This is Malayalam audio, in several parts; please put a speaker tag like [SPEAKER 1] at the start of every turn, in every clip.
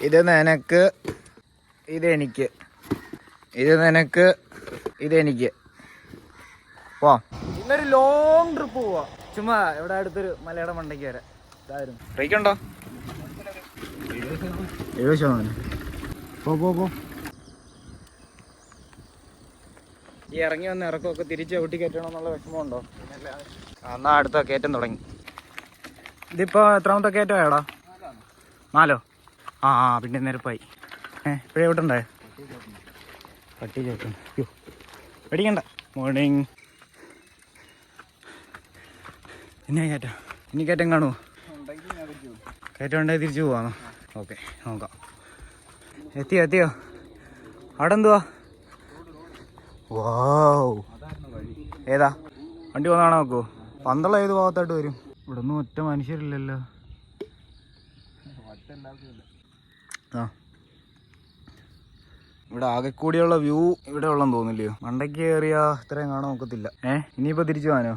[SPEAKER 1] ഇത് നിനക്ക് ഇത് എനിക്ക്. ഇത് നിനക്ക് ഇത് എനിക്ക്. പോ. ഇന്നൊരു ലോങ് ട്രിപ്പ് പോവാ. ചുമ്മാ ഇവിടെ അടുത്തൊരു മലയുടെ മണ്ടയ്ക്ക് വരെ. ഇതായിരുന്നു. എഴുപത് ശതമാനം. പോ പോ പോ. ഈ ഇറങ്ങി വന്ന ഇറക്കമൊക്കെ തിരിച്ച് ഊട്ടി കയറ്റണമെന്നുള്ള വിഷമമുണ്ടോ? ഉണ്ടോ എന്നാ അടുത്ത കയറ്റം തുടങ്ങി. ഇതിപ്പോ എത്രാമത്തെ കയറ്റമായടാ? നാലോ? ആ പിന്നെ നിരപ്പായി. ഏ ഇപ്പോഴേ എവിടെ പട്ടി ചേട്ടൻ അയ്യോ പേടിക്കണ്ട. മോർണിംഗ് പിന്നെ കയറ്റം? ഇനി കയറ്റം കാണുമോ കയറ്റം ഉണ്ടായി തിരിച്ചു പോവാന്നോ? ഓക്കെ നോക്കാം. എത്തിയോ എത്തിയോ? അവിടെ എന്തുവാ? വാവ് ഏതാ? വണ്ടി പോന്നാണോ നോക്കൂ. പന്തള ഏത് ഭാഗത്തായിട്ട് വരും? ഇവിടെ ഒന്നും ഒറ്റ മനുഷ്യരില്ലല്ലോ. ആ. ഇവിടെ ആകെ കൂടിയുള്ള വ്യൂ ഇവിടെ ഉള്ളെന്ന് തോന്നില്ലയോ മണ്ടയ്ക്ക് കയറിയാ ഇത്രയും കാണാൻ നോക്കത്തില്ല ഏ? ഇനിയിപ്പോ തിരിച്ചു പോകാനോ?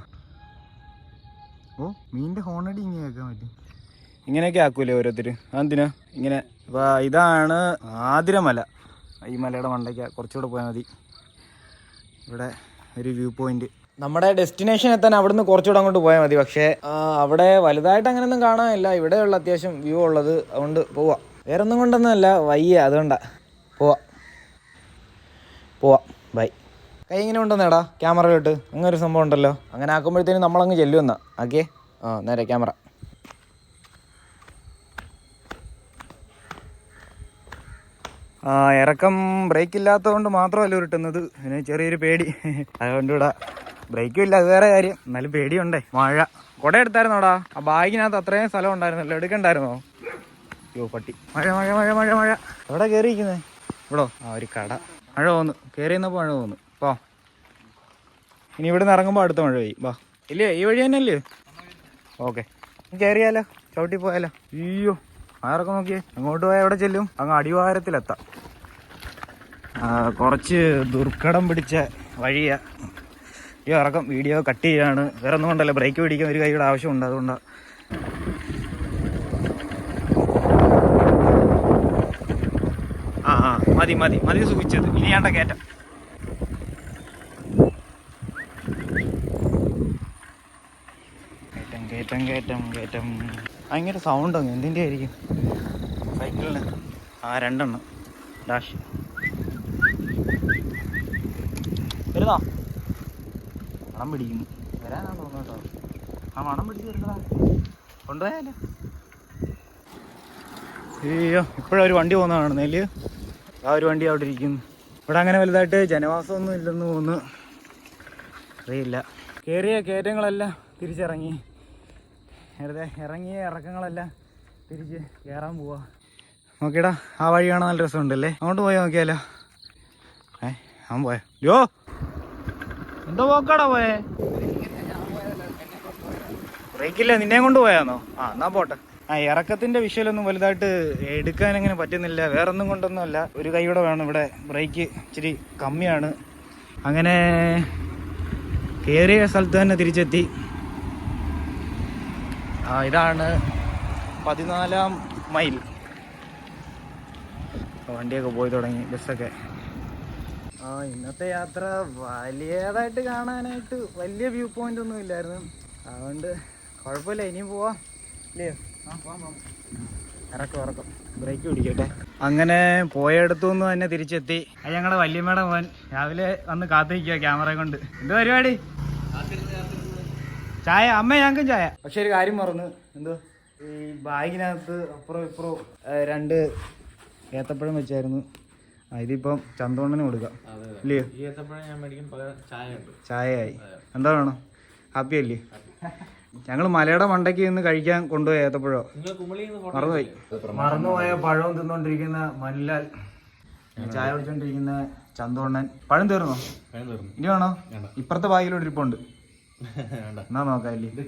[SPEAKER 1] ഓ മീന്റെ ഹോണടി ഇങ്ങനെ കേൾക്കാൻ പറ്റും. ഇങ്ങനെയൊക്കെ ആക്കൂലേ ഓരോരുത്തർ അതെന്തിനാ? ഇങ്ങനെ. ഇപ്പൊ ഇതാണ് ആതിരമല ഈ മലയുടെ മണ്ടയ്ക്ക് കുറച്ചുകൂടെ പോയാൽ മതി. ഇവിടെ ഒരു വ്യൂ പോയിന്റ്. നമ്മുടെ ഡെസ്റ്റിനേഷൻ എത്താൻ അവിടുന്ന് കുറച്ചുകൂടെ അങ്ങോട്ട് പോയാൽ മതി. പക്ഷേ അവിടെ വലുതായിട്ട് അങ്ങനെയൊന്നും കാണാനില്ല. ഇവിടെയുള്ള അത്യാവശ്യം വ്യൂ ഉള്ളത് അതുകൊണ്ട് പോവാം. വേറെ ഒന്നും കൊണ്ടൊന്നുമല്ല. വയ്യ അതുകൊണ്ടാ. പോവാം. പോവാം. ബൈ. കൈ ഇങ്ങനെ ഉണ്ടെന്നേടാ ക്യാമറയിലോട്ട് അങ്ങനെ ഒരു സംഭവം ഉണ്ടല്ലോ. അങ്ങനെ ആക്കുമ്പോഴത്തേനും നമ്മളങ്ങ് ചെല്ലുമെന്നാ. ഓക്കെ? ആ നേരെ ക്യാമറ. ആ ഇറക്കം ബ്രേക്ക് ഇല്ലാത്തതുകൊണ്ട് മാത്രമല്ല ഉരുട്ടുന്നത്. പിന്നെ ചെറിയൊരു പേടി. അതുകൊണ്ട് ഇവിടെ ബ്രേക്കും ഇല്ല അത് വേറെ കാര്യം. എന്നാലും പേടിയുണ്ടേ. മഴ കുട എടുത്തായിരുന്നോടാ ആ ബാഗിനകത്ത് അത്രയും സ്ഥലം ഉണ്ടായിരുന്നല്ലോ. എടുക്കണ്ടായിരുന്നോ? അയ്യോ പട്ടി. മഴ മഴ മഴ മഴ മഴ. എവിടെ കയറിയിരിക്കുന്നേ ഇവിടോ? ആ ഒരു കട. മഴ പോന്നു കയറി നിന്നപ്പോൾ മഴ പോന്നു പോ ഇനി ഇവിടെ നിന്ന് ഇറങ്ങുമ്പോൾ അടുത്ത മഴ പെയ്യും. വാ. ഇല്ലേ ഈ വഴി തന്നെ അല്ലേ ഓക്കെ കയറിയാലോ ചവിട്ടി പോയാലോ? അയ്യോ. ആരൊക്കെ നോക്കിയേ? അങ്ങോട്ട് പോയാൽ എവിടെ ചെല്ലും? അങ്ങ് അടിവാരത്തിലെത്താം. ആ, കുറച്ച് ദുർഘടം പിടിച്ച വഴിയാ. ഈ ഇറക്കം. വീഡിയോ കട്ട് ചെയ്യാണ്. വേറെ ഒന്നും കൊണ്ടല്ല. ബ്രേക്ക് പിടിക്കാൻ ഒരു കൈയുടെ ആവശ്യമുണ്ട്. അതുകൊണ്ടാണ് ആ ആ മതി മതി മതി സൂചിച്ചത് ഇനി വേണ്ട കയറ്റം. കയറ്റം കയറ്റം കയറ്റം കയറ്റം. ഭയങ്കര സൗണ്ട് എന്തിന്റെ ആയിരിക്കും? സൈക്കിളിന് ആ രണ്ടെണ്ണം. ഡാഷ് വരുന്നോ? മണം പിടിക്കുന്നു. വരാനാണ് തോന്നുന്നു കേട്ടോ ആ മണം പിടിച്ച് വരുന്നതാ. കൊണ്ടുപോയാലോ. അയ്യോ ഇപ്പോഴൊരു വണ്ടി പോകുന്നതാണ് കാണുന്നേൽ ആ ഒരു വണ്ടി അവിടെ ഇരിക്കുന്നു. ഇവിടെ അങ്ങനെ വലുതായിട്ട് ജനവാസമൊന്നും ഇല്ലെന്ന് തോന്നുന്നു. അറിയില്ല. കയറിയ കയറ്റങ്ങളെല്ലാം തിരിച്ചിറങ്ങി. വെറുതെ ഇറങ്ങിയ ഇറക്കങ്ങളെല്ലാം തിരിച്ച് കയറാൻ പോവാ. നോക്കിയടാ ആ വഴി കാണാൻ നല്ല രസമുണ്ടല്ലേ? അങ്ങോട്ട് പോയാ നോക്കിയാലോ? ഏ അവൻ പോയ? യോ എന്തോ പോക്കാടാ പോയേ? ബ്രേക്കില്ല? നിന്നെ കൊണ്ട് പോയാന്നോ? ആ എന്നാ പോട്ടെ. ആ ഇറക്കത്തിന്റെ വിഷയിലൊന്നും വലുതായിട്ട് എടുക്കാൻ അങ്ങനെ പറ്റുന്നില്ല. വേറൊന്നും കൊണ്ടൊന്നുമല്ല. ഒരു കൈയോടെ വേണം. ഇവിടെ ബ്രേക്ക് ഇച്ചിരി കമ്മിയാണ്. അങ്ങനെ കയറിയ സ്ഥലത്ത് തന്നെ തിരിച്ചെത്തി. ആ ഇതാണ് പതിനാലാം മൈൽ. വണ്ടിയൊക്കെ പോയി തുടങ്ങി. ബസ്സൊക്കെ. ആ ഇന്നത്തെ യാത്ര വലിയതായിട്ട് കാണാനായിട്ട് വലിയ വ്യൂ പോയിന്റ് ഒന്നും ഇല്ലായിരുന്നു. അതുകൊണ്ട് കുഴപ്പമില്ല. ഇനിയും പോവാം. ഇല്ലയോ? ഇറക്കം ഇറക്കം. ബ്രേക്ക് പിടിക്കട്ടെ. അങ്ങനെ പോയടത്തു നിന്ന് തന്നെ തിരിച്ചെത്തി. അത് ഞങ്ങളുടെ വല്യമ്മയുടെ മോൻ രാവിലെ വന്ന് കാത്തിരിക്കുക ക്യാമറ കൊണ്ട്. എന്ത് പരിപാടി? ചായ? അമ്മ ഞങ്ങൾക്കും ചായ. പക്ഷെ ഒരു കാര്യം മറന്നു. എന്തോ? ഈ ബാഗിനകത്ത് അപ്പുറം ഇപ്പുറം രണ്ട് ഏത്തപ്പഴം വെച്ചായിരുന്നു. ഇതിപ്പം ചന്തോണ്ണന് കൊടുക്കാം. ഇല്ലയോ?
[SPEAKER 2] ഈ ഏത്തപ്പഴം ഞാൻ മേടിക്കും പകരം ചായ ഉണ്ട്.
[SPEAKER 1] ചായയായി. എന്താ വേണം? ഹാപ്പി. അല്ലേ ഞങ്ങൾ മലയുടെ മണ്ടയ്ക്ക് നിന്ന് കഴിക്കാൻ കൊണ്ടുപോയി ഏത്തപ്പഴോ. മറന്നുപോയി. മറന്നുപോയ പഴവും തിന്നോണ്ടിരിക്കുന്ന മല്ലാൽ ചായ കുടിച്ചോണ്ടിരിക്കുന്ന ചന്തോണ്ണൻ. പഴം തീർന്നോ? ഇനി വേണോ? ഇപ്പുറത്തെ ബാഗിലോട്ട് ഇരിപ്പുണ്ട്. എന്നാ നോക്കാല്ലേ
[SPEAKER 2] ഇത്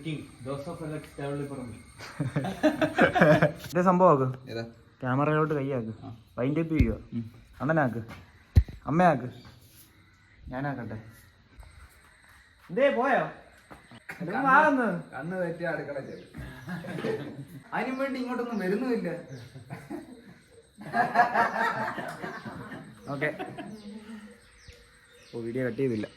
[SPEAKER 1] ഇതേ സംഭവമാക്ക്
[SPEAKER 2] ഏതാ?
[SPEAKER 1] ക്യാമറയിലോട്ട് കൈയാക്ക് വൈൻഡ് അപ്പ് ചെയ്യുക. അണ്ണനാക്ക് അമ്മയാക്ക് ഞാനാക്കട്ടെ. എന്തേ പോയോ?
[SPEAKER 3] കണ്ണ് തെറ്റി അടുക്കള ചെല്ലും. അതിനും വേണ്ടി ഇങ്ങോട്ടൊന്നും വരുന്നുമില്ല.
[SPEAKER 1] ഓക്കെ. ഓ വീഡിയോ കട്ട് ചെയ്തില്ല.